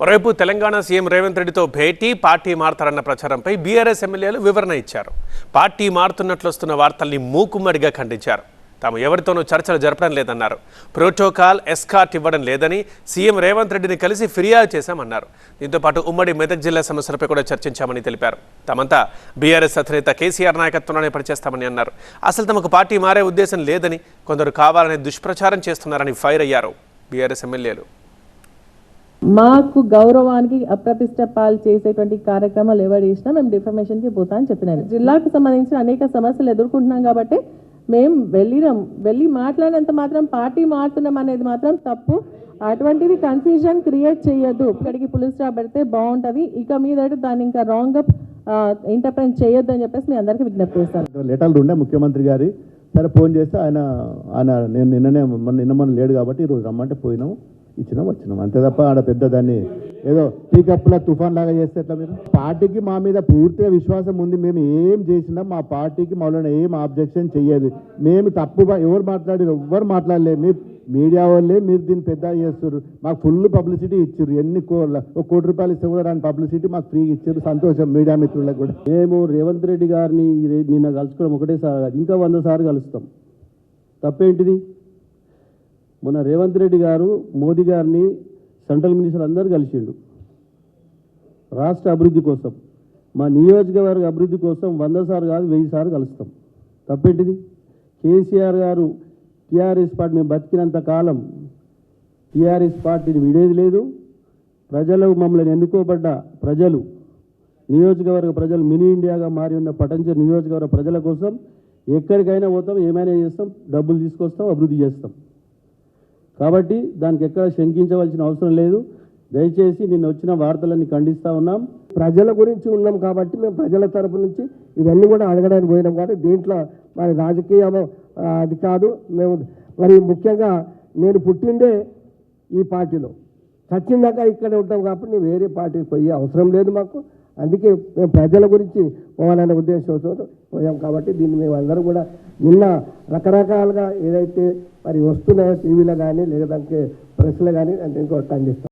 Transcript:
మరోవైపు తెలంగాణ సీఎం రేవంత్ రెడ్డితో భేటీ party మారతారన్న ప్రచారంపై BRS ఎమ్మెల్యేలు వివరణ ఇచ్చారు. పార్టీ మారుతున్నట్లు వస్తున్న వార్తల్ని మూకుమ్మడిగా ఖండించారు. తాము ఎవరితోనూ చర్చలు జరపడం లేదన్నారు. ప్రోటోకాల్ ఎస్కార్ట్ ఇవ్వడం లేదని సీఎం రేవంత్ రెడ్డిని కలిసి ఫిర్యాదు చేశామన్నారు. దీంతో పాటు ఉమ్మడి మెదక్ జిల్లా సమస్యలపై కూడా చర్చించామని తెలిపారు. తమంతా బీఆర్ఎస్ అధినేత కేసీఆర్ నాయకత్వంలోనే పనిచేస్తామని అన్నారు. అసలు తమకు పార్టీ మారే ఉద్దేశం లేదని కొందరు కావాలనే దుష్ప్రచారం చేస్తున్నారని ఫైర్ అయ్యారు బీఆర్ఎస్ ఎమ్మెల్యేలు. మాకు గౌరవానికి అప్రతిష్ట పాలు చేసేటువంటి కార్యక్రమాలు ఎవరు చేసినా మేము డిఫర్మేషన్కి పోతా అని చెప్పినాను. జిల్లాకు సంబంధించిన అనేక సమస్యలు ఎదుర్కొంటున్నాం కాబట్టి మేము వెళ్ళినాం. వెళ్ళి మాట్లాడినంత మాత్రం పార్టీ మారుతున్నాం అనేది మాత్రం తప్పు. అటువంటిది కన్ఫ్యూజన్ క్రియేట్ చేయొద్దు. ఇక్కడికి పులిస్ స్టాప్ పెడితే బాగుంటుంది. ఇక మీద దాన్ని ఇంకా రాంగ్ ఇంటర్ప్రెన్ చేయొద్దు అని చెప్పేసి మీ అందరికీ విజ్ఞప్తి చేస్తాను. లెటర్లు ఉండే ముఖ్యమంత్రి గారి సరే ఫోన్ చేస్తే ఆయన ఆయన నేను నిన్ననే నిన్న మొన్న లేడు కాబట్టి ఈరోజు రమ్మంటే పోయినాం. ఇచ్చినాం వచ్చినాం అంతే తప్ప ఆడ పెద్ద దాన్ని ఏదో టీకప్ల తుఫాన్ లాగా చేస్తే ఎట్లా మీరు? పార్టీకి మా మీద పూర్తిగా విశ్వాసం ఉంది. మేము ఏం చేసినా మా పార్టీకి మాలో ఏం ఆబ్జెక్షన్ చెయ్యదు. మేము తప్పు ఎవరు మాట్లాడారు? ఎవ్వరు మాట్లాడలేదు మీ మీడియా వాళ్ళే మీరు దీన్ని పెద్ద చేస్తారు మాకు ఫుల్ పబ్లిసిటీ ఇచ్చారు ఎన్ని కోట్ల? ఒక కోటి రూపాయలు ఇస్తే కూడా రాని పబ్లిసిటీ మాకు ఫ్రీ ఇచ్చారు సంతోషం మీడియా మిత్రులకు కూడా. మేము రేవంత్ రెడ్డి గారిని నిన్న కలుసుకోవడం ఒకటేసారి కాదు. ఇంకా వంద సార్లు కలుస్తాం. తప్పేంటిది? మొన్న రేవంత్ రెడ్డి గారు మోదీ గారిని సెంట్రల్ మినిస్టర్ అందరూ కలిసిండు. రాష్ట్ర అభివృద్ధి కోసం. మా నియోజకవర్గ అభివృద్ధి కోసం వంద సార్లు కాదు వెయ్యి సార్లు కలుస్తాం. తప్పేంటిది? కేసీఆర్ గారు టీఆర్ఎస్ పార్టీ మేము బతికినంత కాలం టీఆర్ఎస్ పార్టీని విడేది లేదు. ప్రజలు మమ్మల్ని ఎన్నుకోబడ్డ ప్రజలు నియోజకవర్గ ప్రజలు మినీ ఇండియాగా మారి ఉన్న పటంచ నియోజకవర్గ ప్రజల కోసం ఎక్కడికైనా పోతాం ఏమైనా చేస్తాం డబ్బులు తీసుకొస్తాం అభివృద్ధి చేస్తాం. కాబట్టి దానికి ఎక్కడ శంకించవలసిన అవసరం లేదు. దయచేసి నిన్న వచ్చిన వార్తలన్నీ ఖండిస్తూ ఉన్నాం. ప్రజల గురించి ఉన్నాం కాబట్టి మేము ప్రజల తరపు నుంచి ఇవన్నీ కూడా అడగడానికి పోయినాం కాబట్టి దీంట్లో మరి రాజకీయం అది కాదు. మేము మరి ముఖ్యంగా నేను పుట్టిందే ఈ పార్టీలో. చచ్చిందాక ఇక్కడే ఉంటాం కాబట్టి నేను వేరే పార్టీకి పోయే అవసరం లేదు మాకు. అందుకే మేము ప్రజల గురించి పోవాలనే ఉద్దేశంతో పోయాం కాబట్టి దీన్ని మేము అందరం కూడా నిన్న రకరకాలుగా ఏదైతే మరి వస్తున్నాయో టీవీలో కానీ లేదంటే ప్రెస్లో కానీ అంటే ఇంకో ఖండిస్తాం